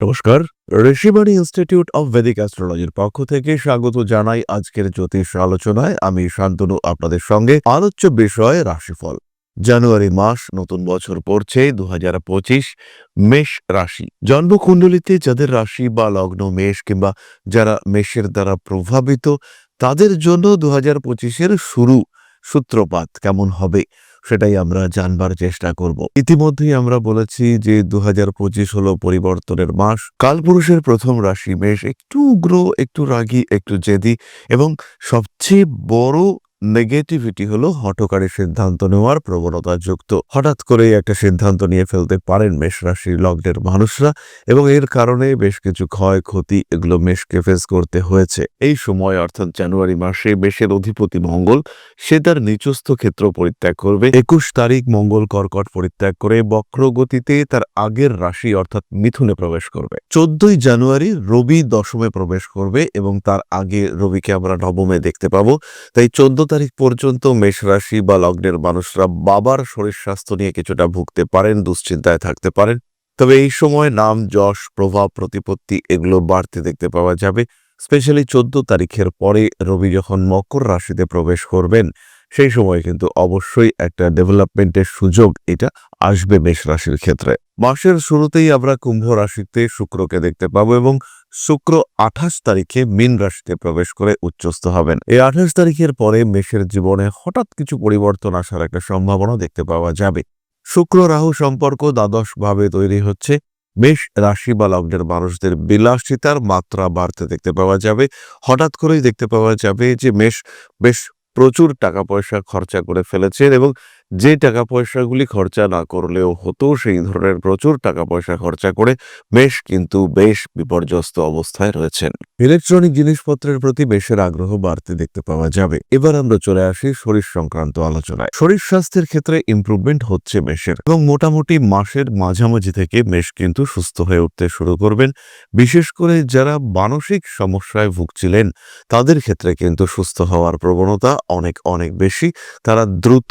নমস্কার Rishibani institute of Vedic অ্যাস্ট্রোলজির পক্ষ থেকে স্বাগত জানাই আজকের জ্যোতিষ আলোচনায়। আমি শান্তনু, আপনাদের সঙ্গে আলোচ্য বিষয় রাশিফল। জানুয়ারি মাস নতুন বছর পড়ছে দু হাজার পঁচিশ, মেষ রাশি। জন্মকুণ্ডলিতে যাদের রাশি বা লগ্ন মেষ কিংবা যারা মেষের দ্বারা প্রভাবিত, তাদের জন্য দু হাজার শুরু সূত্রপাত কেমন হবে? সেটাই আমরা জানবার চেষ্টা করব। ইতিমধ্যেই আমরা বলেছি যে দু হাজার পঁচিশ হলো পরিবর্তনের মাস। কালপুরুষের প্রথম রাশি মেষ। একটু উগ্র, একটু রাগী, একটু জেদি এবং সবচেয়ে বড় নেগেটিভিটি হলো হঠকারী সিদ্ধান্ত নেওয়ার প্রবণতা যুক্ত। হঠাৎ করেই একটা সিদ্ধান্ত নিয়ে ফেলতে পারেন মেষ রাশির লগ্নের মানুষরা এবং এর কারণে বেশ কিছু ক্ষয়ক্ষতি এগুলো মেষকে ফেস করতে হয়েছে। এই সময় অর্থাৎ জানুয়ারি মাসে মেষের অধিপতি মঙ্গল, সে তার নিচস্থ ক্ষেত্র পরিত্যাগ করবে। একুশ তারিখ মঙ্গল কর্কট পরিত্যাগ করে বক্রগতিতে তার আগের রাশি অর্থাৎ মিথুনে প্রবেশ করবে। চোদ্দই জানুয়ারি রবি দশমে প্রবেশ করবে এবং তার আগে রবিকে আমরা নবমে দেখতে পাবো। তাই চোদ্দ তারিখ পর্যন্ত মেষ রাশি বা লগ্নের মানুষরা বাবার শরীর স্বাস্থ্য নিয়ে কিছুটা ভুগতে পারেন, দুশ্চিন্তায় থাকতে পারেন। তবে এই সময় নাম, যশ, প্রভাব, প্রতিপত্তি এগুলো বাড়তে দেখতে পাওয়া যাবে। স্পেশালি চোদ্দ তারিখের পরে রবি যখন মকর রাশিতে প্রবেশ করবেন সেই সময় কিন্তু অবশ্যই একটা ডেভেলপমেন্টের সুযোগ এটা আসবে মেষ রাশির ক্ষেত্রে। মাসের শুরুতেই আমরা কুম্ভ রাশিতে শুক্রকে দেখতে পাবো এবং শুক্র আঠাশ তারিখে মীন রাশিতে প্রবেশ করে উচ্চস্থ হবেন। এই আঠাশ তারিখের পরে মেষের জীবনে হঠাৎ কিছু পরিবর্তন আসার একটা সম্ভাবনা দেখতে পাওয়া যাবে। শুক্র রাহু সম্পর্ক দ্বাদশ ভাবে তৈরি হচ্ছে। মেষ রাশি বা লগ্নের মানুষদের বিলাসিতার মাত্রা বাড়তে দেখতে পাওয়া যাবে। হঠাৎ করেই দেখতে পাওয়া যাবে যে মেষ বেশ প্রচুর টাকা পয়সা খরচা করে ফেলেছেন এবং যে টাকা পয়সাগুলি খরচা না করলেও হতো, সেই ধরনের প্রচুর টাকা পয়সা খরচা করে বেশ কিন্তু বেশ বিপর্যস্ত অবস্থায় রয়েছেন। ইলেকট্রনিক জিনিসপত্রের প্রতি বেশের আগ্রহ বাড়তে দেখতে পাওয়া যাবে। এবার আমরা চলে আসি শরীর সংক্রান্ত আলোচনায়। শরীর স্বাস্থ্যের ক্ষেত্রে ইমপ্রুভমেন্ট হচ্ছে মেষের এবং মোটামুটি মাসের মাঝামাঝি থেকে মেষ কিন্তু সুস্থ হয়ে উঠতে শুরু করবেন। বিশেষ করে যারা মানসিক সমস্যায় ভুগছিলেন, তাদের ক্ষেত্রে কিন্তু সুস্থ হওয়ার প্রবণতা অনেক অনেক বেশি। তারা দ্রুত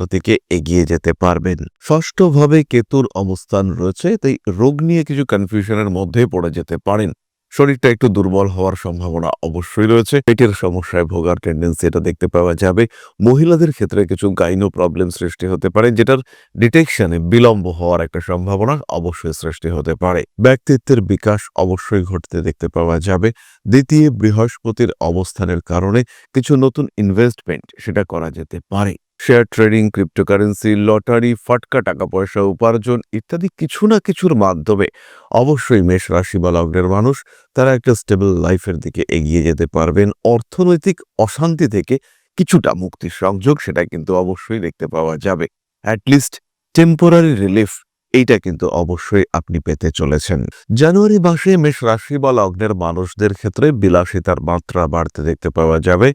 সুস্থতার দিকে এগিয়ে যেতে পারবেন। ষষ্ঠভাবে কেতুর অবস্থান রয়েছে, তাই রোগ নিয়ে কিছু কনফিউশনের মধ্যে পড়ে যেতে পারেন। শরীরটা একটু দুর্বল হওয়ার সম্ভাবনা অবশ্যই রয়েছে। পেটের সমস্যায় ভোগার টেন্ডেন্সি এটা দেখতে পাওয়া যাবে। মহিলাদের ক্ষেত্রে কিছু গাইনো প্রবলেম সৃষ্টি হতে পারে, যেটার ডিটেকশনে বিলম্ব হওয়ার একটা সম্ভাবনা অবশ্যই সৃষ্টি হতে পারে। ব্যক্তিত্বের বিকাশ অবশ্যই ঘটতে দেখতে পাওয়া যাবে। দ্বিতীয় বৃহস্পতির অবস্থানের কারণে কিছু নতুন ইনভেস্টমেন্ট সেটা করা যেতে পারে। শেয়ার ট্রেডিং, ক্রিপ্টোকারেন্সি, লটারি, ফাটকা টাকা পয়সা উপার্জন ইত্যাদি কিছু না কিছুর মাধ্যমে অবশ্যই মেষ রাশি বা লগ্নের মানুষ তারা একটা স্টেবল লাইফের দিকে এগিয়ে যেতে পারবেন। অর্থনৈতিক অশান্তি থেকে কিছুটা মুক্তির সংযোগ সেটা কিন্তু অবশ্যই দেখতে পাওয়া যাবে। অ্যাটলিস্ট টেম্পোরারি রিলিফ এইটা কিন্তু অবশ্যই আপনি পেতে চলেছেন। জানুয়ারি মাসে মেষ রাশি বা লগ্নের মানুষদের ক্ষেত্রে বিলাসিতার মাত্রা বাড়তে দেখতে পাওয়া যাবে।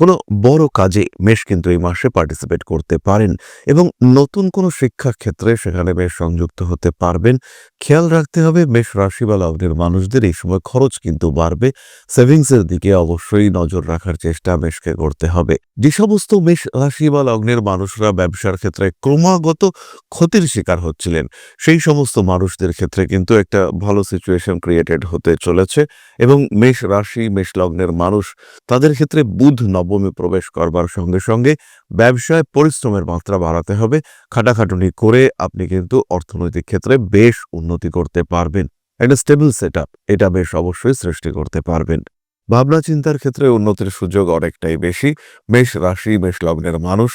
কোনো বড় কাজে মেষ কিন্তু এই মাসে পার্টিসিপেট করতে পারেন এবং নতুন কোনো শিক্ষা ক্ষেত্রে সেখানে বেশ সংযুক্ত হতে পারবেন। খেয়াল রাখতে হবে মেষ রাশি বা লগ্নের মানুষদের এই সময় খরচ কিন্তু বাড়বে। সেভিংসের দিকে অবশ্যই নজর রাখার চেষ্টা মেষকে করতে হবে। যে সমস্ত মেষ রাশি বা লগ্নের মানুষরা ব্যবসার ক্ষেত্রে ক্রমাগত ক্ষতির শিকার হচ্ছিলেন, সেই সমস্ত মানুষদের ক্ষেত্রে কিন্তু একটা ভালো সিচুয়েশন ক্রিয়েটেড হতে চলেছে এবং মেষ রাশি, মেষ লগ্নের মানুষ তাদের ক্ষেত্রে বুধ নবমে প্রবেশ করবার সঙ্গে সঙ্গে ব্যবসায় পরিশ্রমের মাত্রা বাড়াতে হবে। খাটাখাটুনি করে আপনি কিন্তু অর্থনৈতিক ক্ষেত্রে বেশ উন্নতি করতে পারবেন। একটা স্টেবল সেট এটা বেশ অবশ্যই সৃষ্টি করতে পারবেন। ভাবনা চিন্তার ক্ষেত্রে উন্নতির সুযোগ অনেকটাই বেশি। মেষ রাশি, মেষ লগ্নের মানুষ,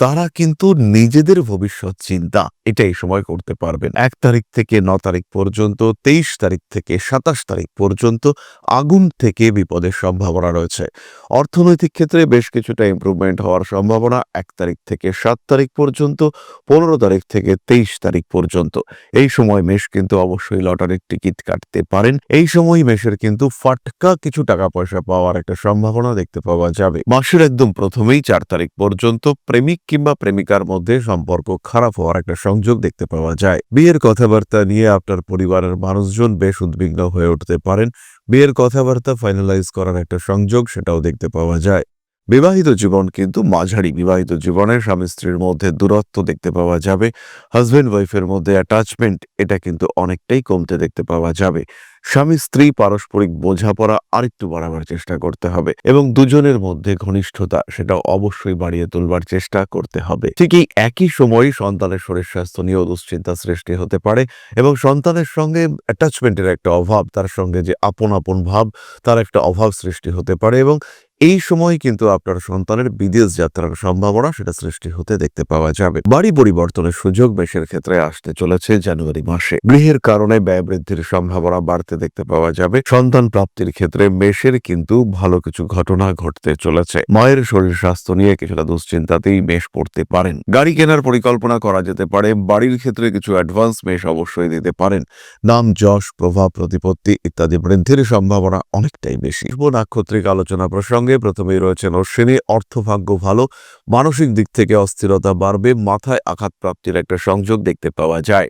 তারা কিন্তু নিজেদের ভবিষ্যৎ চিন্তা এটা এই সময় করতে পারবেন। এক তারিখ থেকে ন তারিখ পর্যন্ত, তেইশ তারিখ থেকে সাতাশ তারিখ পর্যন্ত আগুন থেকে বিপদের সম্ভাবনা রয়েছে। অর্থনৈতিক ক্ষেত্রে বেশ কিছুটা ইমপ্রুভমেন্ট হওয়ার সম্ভাবনা, এক তারিখ থেকে সাত তারিখ পর্যন্ত, পনেরো তারিখ থেকে তেইশ তারিখ পর্যন্ত। এই সময় মেষ কিন্তু অবশ্যই লটারির টিকিট কাটতে পারেন। এই সময় মেষের কিন্তু ফাটকা কিছু টাকা পয়সা পাওয়ার একটা সম্ভাবনা দেখতে পাওয়া যাবে। মাসের একদম প্রথমেই চার তারিখ পর্যন্ত প্রেমিক কিংবা প্রেমিকার মধ্যে সম্পর্ক খারাপ হওয়ার একটা সংযোগ দেখতে পাওয়া যায়। বিয়ের কথাবার্তা নিয়ে আপনার পরিবারের মানুষজন বেশ উদ্বিগ্ন হয়ে উঠতে পারেন। বিয়ের কথাবার্তা ফাইনালাইজ করার একটা সংযোগ সেটাও দেখতে পাওয়া যায়। বিবাহিত জীবন কিন্তু মাঝারি। বিবাহিত জীবনের স্বামী স্ত্রীর মধ্যে দূরত্ব দেখতে পাওয়া যাবে। হাজব্যান্ড ওয়াইফের মধ্যে অ্যাটাচমেন্ট এটা কিন্তু অনেকটাই কমতে দেখতে পাওয়া যাবে। স্বামী, স্ত্রী পারস্পরিক বোঝাপড়া আরেকটু বাড়াবার চেষ্টা করতে হবে এবং দুজনের মধ্যে ঘনিষ্ঠতা সেটা অবশ্যই বাড়িয়ে তুলবার চেষ্টা করতে হবে। ঠিকই একই সময় সন্তানের শরীর স্বাস্থ্য নিয়েও দুশ্চিন্তা সৃষ্টি হতে পারে এবং সন্তানের সঙ্গে অ্যাটাচমেন্টের একটা অভাব, তার সঙ্গে যে আপন আপন ভাব, তার একটা অভাব সৃষ্টি হতে পারে এবং এই সময় কিন্তু আপনার সন্তানের বিদেশ যাত্রার সম্ভাবনা সেটা সৃষ্টি হতে দেখতে পাওয়া যাবে। বাড়ি পরিবর্তনের সুযোগ মেষের ক্ষেত্রে আসতে চলেছে জানুয়ারি মাসে। গৃহের কারণে ব্যয় বৃদ্ধির সম্ভাবনা বাড়তে দেখতে পাওয়া যাবে। সন্তান প্রাপ্তির ক্ষেত্রে মেষের কিন্তু ভালো কিছু ঘটনা ঘটতে চলেছে। মায়ের শরীর স্বাস্থ্য নিয়ে কিছুটা দুশ্চিন্তাতেই মেষ পড়তে পারেন। গাড়ি কেনার পরিকল্পনা করা যেতে পারে। বাড়ির ক্ষেত্রে কিছু অ্যাডভান্স মেষ অবশ্যই দিতে পারেন। নাম, যশ, প্রভাব, প্রতিপত্তি ইত্যাদি বৃদ্ধির সম্ভাবনা অনেকটাই বেশি। নাক্ষত্রিক আলোচনা প্রসঙ্গে প্রথমেই রয়েছেন অশ্বিনী। অর্থভাগ্য ভালো, মানসিক দিক থেকে অস্থিরতা বাড়বে, মাথায় আঘাত প্রাপ্তির একটা সংযোগ দেখতে পাওয়া যায়।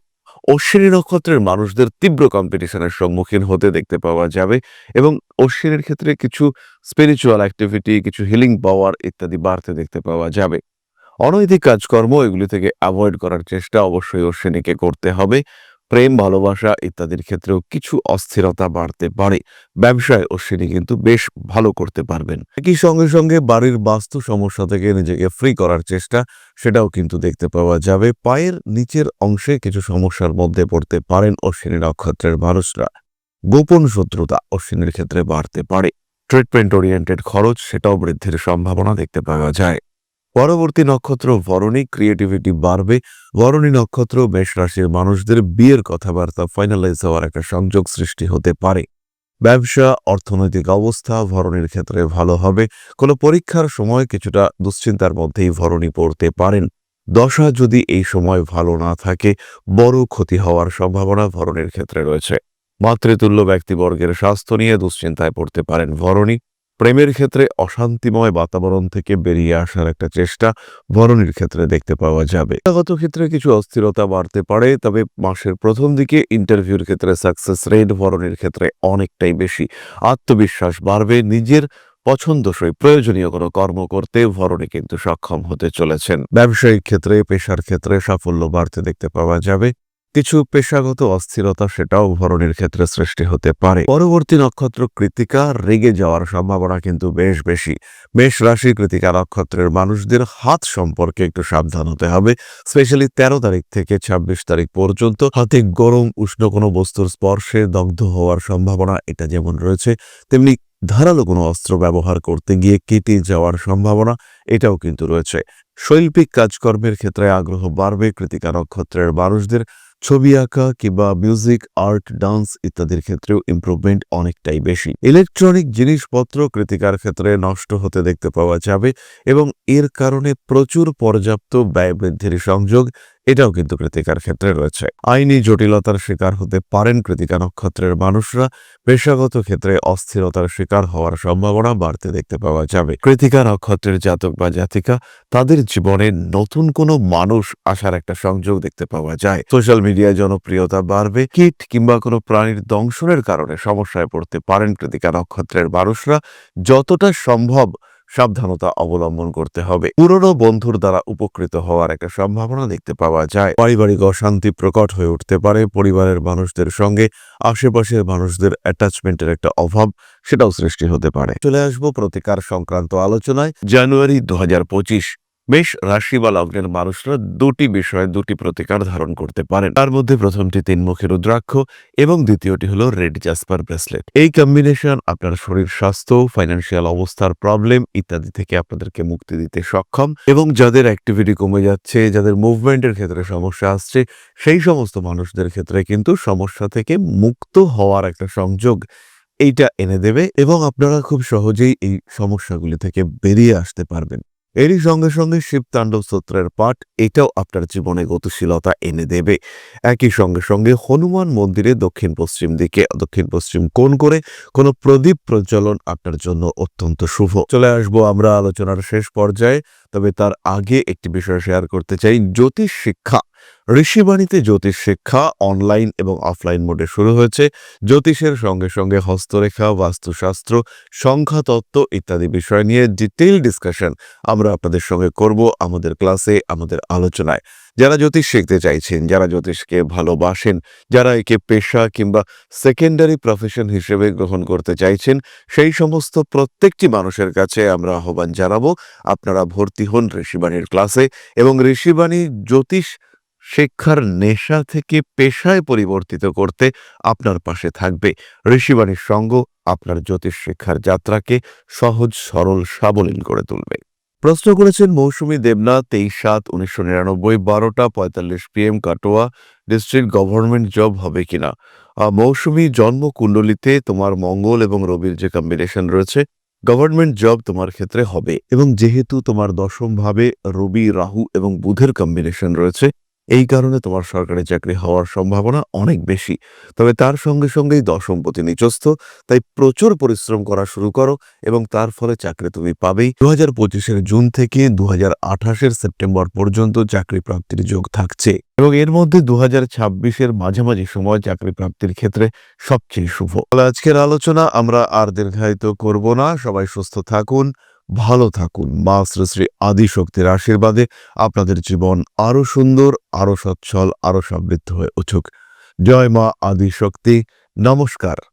অশ্বিনী নক্ষত্রের মানুষদের তীব্র কম্পিটিশনের সম্মুখীন হতে দেখতে পাওয়া যাবে এবং অশ্বিনীর ক্ষেত্রে কিছু স্পিরিচুয়াল অ্যাক্টিভিটি কিছু হিলিং পাওয়ার ইত্যাদি বাড়তে দেখতে পাওয়া যাবে। অনৈতিক কাজকর্ম এগুলি থেকে অ্যাভয়েড করার চেষ্টা অবশ্যই অশ্বিনীকে করতে হবে। প্রেম, ভালোবাসা ইত্যাদির ক্ষেত্রেও কিছু অস্থিরতা বাড়তে পারে। ব্যবসায় অশ্বিনী কিন্তু বেশ ভালো করতে পারবেন। একই সঙ্গে সঙ্গে বাড়ির বাস্তু সমস্যা থেকে নিজেকে ফ্রি করার চেষ্টা, সেটাও কিন্তু দেখতে পাওয়া যাবে। পায়ের নিচের অংশে কিছু সমস্যার মধ্যে পড়তে পারেন অশ্বিনী নক্ষত্রের মানুষরা। গোপন শত্রুতা অশ্বিনীর ক্ষেত্রে বাড়তে পারে। ট্রিটমেন্ট ওরিয়েন্টেড খরচ, সেটাও বৃদ্ধির সম্ভাবনা দেখতে পাওয়া যায়। পরবর্তী নক্ষত্র ভরণী ক্রিয়েটিভিটি বাড়বে। বরণী নক্ষত্র মেষ রাশির মানুষদের বিয়ের কথাবার্তা ফাইনালাইজ হওয়ার একটা সংযোগ সৃষ্টি হতে পারে। ব্যবসা, অর্থনৈতিক অবস্থা ভরণীর ক্ষেত্রে ভালো হবে। কোনো পরীক্ষার সময় কিছুটা দুশ্চিন্তার মধ্যেই ভরণী পড়তে পারেন। দশা যদি এই সময় ভালো না থাকে, বড় ক্ষতি হওয়ার সম্ভাবনা ভরণীর ক্ষেত্রে রয়েছে। মাতৃতুল্য ব্যক্তিবর্গের স্বাস্থ্য নিয়ে দুশ্চিন্তায় পড়তে পারেন ভরণী। প্রেমের ক্ষেত্রে অশান্তিময় বাতাবরণ থেকে বেরিয়ে আসার একটা চেষ্টা ভরণীর ক্ষেত্রে দেখতে পাওয়া যাবে। পেশাগত ক্ষেত্রে কিছু অস্থিরতা বাড়তে পারে, তবে মাসের প্রথম দিকে ইন্টারভিউর ক্ষেত্রে সাকসেস রেট বরণের ক্ষেত্রে অনেকটাই বেশি। আত্মবিশ্বাস বাড়বে, নিজের পছন্দসই প্রয়োজনীয় কোনো কর্ম করতে ভরণী কিন্তু সক্ষম হতে চলেছেন। ব্যবসায়িক ক্ষেত্রে, পেশার ক্ষেত্রে সাফল্য বাড়তে দেখতে পাওয়া যাবে। কিছু পেশাগত অস্থিরতা সেটাও ভরণের ক্ষেত্রে সৃষ্টি হতে পারে। পরবর্তী নক্ষত্র কৃতিকা রেগে যাওয়ার সম্ভাবনা কিন্তু বেশ বেশি। মেষ রাশি কৃতিকা নক্ষত্রের মানুষদের হাত সম্পর্কে একটু সাবধান হতে হবে, স্পেশালি তেরো তারিখ থেকে ২৬ তারিখ পর্যন্ত। হাতে গরম, উষ্ণ কোনো বস্তুর স্পর্শে দগ্ধ হওয়ার সম্ভাবনা এটা যেমন রয়েছে, তেমনি ধারালো কোনো অস্ত্র ব্যবহার করতে গিয়ে কেটে যাওয়ার সম্ভাবনা এটাও কিন্তু রয়েছে। শৈল্পিক কাজকর্মের ক্ষেত্রে আগ্রহ বাড়বে, কৃতিকা নক্ষত্রের মানুষদের ছবি আঁকা কিংবা মিউজিক আর্ট ডান্স ইত্যাদির ক্ষেত্রেও ইম্প্রুভমেন্ট অনেকটাই বেশি। ইলেকট্রনিক জিনিসপত্র কৃতিকার ক্ষেত্রে নষ্ট হতে দেখতে পাওয়া যাবে এবং এর কারণে প্রচুর পর্যাপ্ত ব্যয় বৃদ্ধির সংযোগ এটাও কিন্তু কৃতিকার ক্ষেত্রে রয়েছে। আইনি জটিলতার শিকার হতে পারেন কৃতিকা নক্ষত্রের মানুষরা। পেশাগত ক্ষেত্রে অস্থিরতার শিকার হওয়ার সম্ভাবনা বাড়তে দেখতে পাওয়া যাবে। কৃতিকা নক্ষত্রের জাতক বা জাতিকা, তাদের জীবনে নতুন কোনো মানুষ আসার একটা সংযোগ দেখতে পাওয়া যায়। সোশ্যাল মিডিয়ায় জনপ্রিয়তা বাড়বে, কীট কিংবা কোনো প্রাণীর দংশনের কারণে সমস্যায় পড়তে পারেন কৃতিকা নক্ষত্রের মানুষরা। যতটা সম্ভব সাবধানতা অবলম্বন করতে হবে। পুরনো বন্ধুর দ্বারা উপকৃত হওয়ার একটা সম্ভাবনা দেখতে পাওয়া যায়। পারিবারিক অশান্তি প্রকট হয়ে উঠতে পারে। পরিবারের মানুষদের সঙ্গে আশেপাশের মানুষদের অ্যাটাচমেন্টের একটা অভাব সেটাও সৃষ্টি হতে পারে। চলে আসব প্রতিকার সংক্রান্ত আলোচনায়। জানুয়ারি দু হাজার পঁচিশ। বেশ রাশি বা লগ্নের মানুষরা দুটি বিষয়ে দুটি প্রতিকার ধারণ করতে পারেন। তার মধ্যে প্রথমটি তিন তিনমুখী রুদ্রাক্ষ এবং দ্বিতীয়টি হলো রেড জাসপার ব্রেসলেট। এই কম্বিনেশন আপনার শরীর স্বাস্থ্য ফাইন্যান্সিয়াল অবস্থার প্রবলেম ইত্যাদি থেকে আপনাদেরকে মুক্তি দিতে সক্ষম এবং যাদের অ্যাক্টিভিটি কমে যাচ্ছে, যাদের মুভমেন্টের ক্ষেত্রে সমস্যা আসছে, সেই সমস্ত মানুষদের ক্ষেত্রে কিন্তু সমস্যা থেকে মুক্ত হওয়ার একটা সংযোগ এইটা এনে দেবে এবং আপনারা খুব সহজেই এই সমস্যাগুলি থেকে বেরিয়ে আসতে পারবেন। এরই সঙ্গে সঙ্গে শিব তাণ্ডব স্তোত্রের পাঠ, এটাও আপনার জীবনে গতিশীলতা এনে দেবে। একই সঙ্গে সঙ্গে হনুমান মন্দিরে দক্ষিণ পশ্চিম দিকে, দক্ষিণ পশ্চিম কোন করে কোনো প্রদীপ প্রজ্বলন আপনার জন্য অত্যন্ত শুভ। চলে আসব আমরা আলোচনার শেষ পর্যায়ে, তবে তার আগে একটি বিষয় শেয়ার করতে চাই, জ্যোতিষ শিক্ষা। ঋষিবাণীতে জ্যোতিষ শিক্ষা অনলাইন এবং অফলাইন মোডে শুরু হয়েছে। জ্যোতিষের সঙ্গে সঙ্গে হস্তরেখা, বাস্তুশাস্ত্র, সংখ্যাতত্ত্ব ইত্যাদি বিষয় নিয়ে ডিটেইল ডিসকাশন আমরা আপনাদের সঙ্গে করব আমাদের ক্লাসে আমাদের আলোচনায়। যারা জ্যোতিষ শিখতে চাইছেন, যারা জ্যোতিষকে ভালোবাসেন, যারা একে পেশা কিংবা সেকেন্ডারি প্রফেশন হিসেবে গ্রহণ করতে চাইছেন, সেই সমস্ত প্রত্যেকটি মানুষের কাছে আমরা আহ্বান জানাব। আপনারা ভর্তি হন ঋষিবাণীর ক্লাসে এবং ঋষিবাণী জ্যোতিষ শিক্ষার নেশা থেকে পেশায় পরিবর্তিত করতে আপনার পাশে থাকবে। ঋষিবাণীর সঙ্গ আপনার জ্যোতিষ শিক্ষার যাত্রাকে সহজ, সরল, সাবলীল করে তুলবে। প্রশ্ন করেছেন মৌসুমী দেবনাথ, তেইশ সাত, উনিশশো নিরানব্বই, বারোটা পঁয়তাল্লিশ PM, Katwa district government job হবে কিনা? মৌসুমী জন্ম কুণ্ডলিতে তোমার মঙ্গল এবং রবির যে কম্বিনেশন রয়েছে গভর্নমেন্ট জব তোমার ক্ষেত্রে হবে। এবং যেহেতু তোমার দশম ভাবে রবি, রাহু এবং বুধের কম্বিনেশন রয়েছে এই কারণে তোমার সরকারি চাকরি হওয়ার সম্ভাবনা অনেক বেশি। তবে তার সঙ্গে সঙ্গেই দশমপতি নিচস্থ তাই প্রচুর পরিশ্রম করা শুরু করো এবং তার ফলে চাকরি তুমি পাবেই। দু হাজার পঁচিশের জুন থেকে দু হাজার আঠাশের সেপ্টেম্বর পর্যন্ত চাকরি প্রাপ্তির যোগ থাকছে এবং এর মধ্যে দু হাজার ছাব্বিশের মাঝামাঝি সময় চাকরি প্রাপ্তির ক্ষেত্রে সবচেয়ে শুভ। আজকের আলোচনা আমরা আর দীর্ঘায়িত করব না। সবাই সুস্থ থাকুন। ভালো থাকুন। মা শ্রী আদিশক্তির আশীর্বাদে আপনাদের জীবন আরও সুন্দর আরও সচ্ছল আরও সমৃদ্ধ হয়ে উঠুক। জয় মা আদিশক্তি। নমস্কার।